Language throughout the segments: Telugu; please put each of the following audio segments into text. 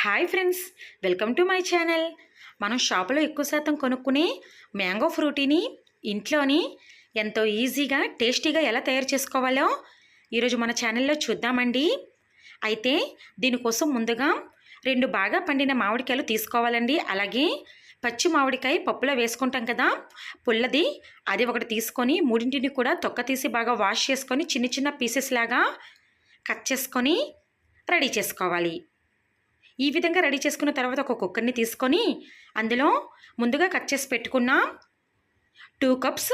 Hi friends welcome to my channel. మనం షాపులో ఎక్కువ శాతం కొనుక్కునే మ్యాంగో ఫ్రూటీని ఇంట్లోని ఎంతో ఈజీగా టేస్టీగా ఎలా తయారు చేసుకోవాలో ఈరోజు మన ఛానల్లో చూద్దామండి. అయితే దీనికోసం ముందుగా రెండు బాగా పండిన మామిడికాయలు తీసుకోవాలండి. అలాగే పచ్చి మామిడికాయ పప్పులో వేసుకుంటాం కదా పుల్లది అది ఒకటి తీసుకొని మూడింటిని కూడా తొక్క తీసి బాగా వాష్ చేసుకొని చిన్న చిన్న పీసెస్ లాగా కట్ చేసుకొని రెడీ చేసుకోవాలి. ఈ విధంగా రెడీ చేసుకున్న తర్వాత ఒక కుక్కర్ని తీసుకొని అందులో ముందుగా కట్ చేసి పెట్టుకున్న టూ కప్స్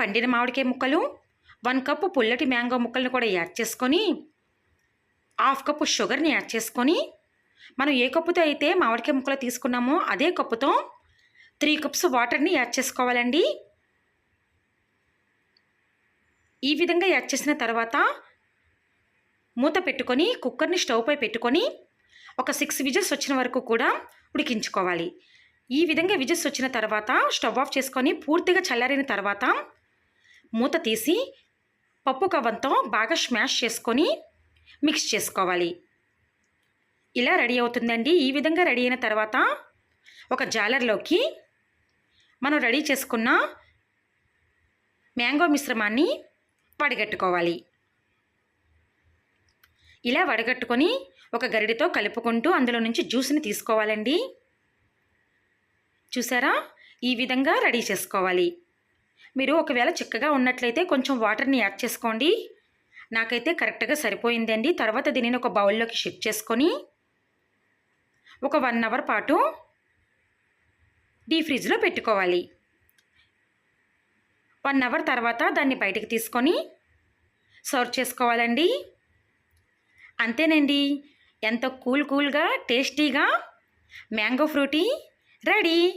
పండిన మామిడికాయ ముక్కలు వన్ కప్ పుల్లటి మ్యాంగో ముక్కలను కూడా యాడ్ చేసుకొని హాఫ్ కప్పు షుగర్ని యాడ్ చేసుకొని మనం ఏ కప్పుతో అయితే మామిడికాయ ముక్కలు తీసుకున్నామో అదే కప్పుతో త్రీ కప్స్ వాటర్ని యాడ్ చేసుకోవాలండి. ఈ విధంగా యాడ్ చేసిన తర్వాత మూత పెట్టుకొని కుక్కర్ని స్టవ్పై పెట్టుకొని ఒక సిక్స్ విజిల్స్ వచ్చిన వరకు కూడా ఉడికించుకోవాలి. ఈ విధంగా విజిల్స్ వచ్చిన తర్వాత స్టవ్ ఆఫ్ చేసుకొని పూర్తిగా చల్లారిన తర్వాత మూత తీసి పప్పు కవ్వంతో బాగా స్మాష్ చేసుకొని మిక్స్ చేసుకోవాలి. ఇలా రెడీ అవుతుందండి. ఈ విధంగా రెడీ అయిన తర్వాత ఒక జాలర్లోకి మనం రెడీ చేసుకున్న మ్యాంగో మిశ్రమాన్ని వడగట్టుకోవాలి. ఇలా వడగట్టుకొని ఒక గరిడితో కలుపుకుంటూ అందులో నుంచి జ్యూస్ని తీసుకోవాలండి. చూసారా? ఈ విధంగా రెడీ చేసుకోవాలి. మీరు ఒకవేళ చిక్కగా ఉన్నట్లయితే కొంచెం వాటర్ని యాడ్ చేసుకోండి. నాకైతే కరెక్ట్గా సరిపోయిందండి. తర్వాత దీనిని ఒక బౌల్లోకి షిఫ్ట్ చేసుకొని ఒక వన్ అవర్ పాటు డీ ఫ్రిడ్జ్లో పెట్టుకోవాలి. వన్ అవర్ తర్వాత దాన్ని బయటికి తీసుకొని సర్వ్ చేసుకోవాలండి. అంతేనండి. ఎంతో కూల్ కూల్గా టేస్టీగా మ్యాంగో ఫ్రూటీ రెడీ.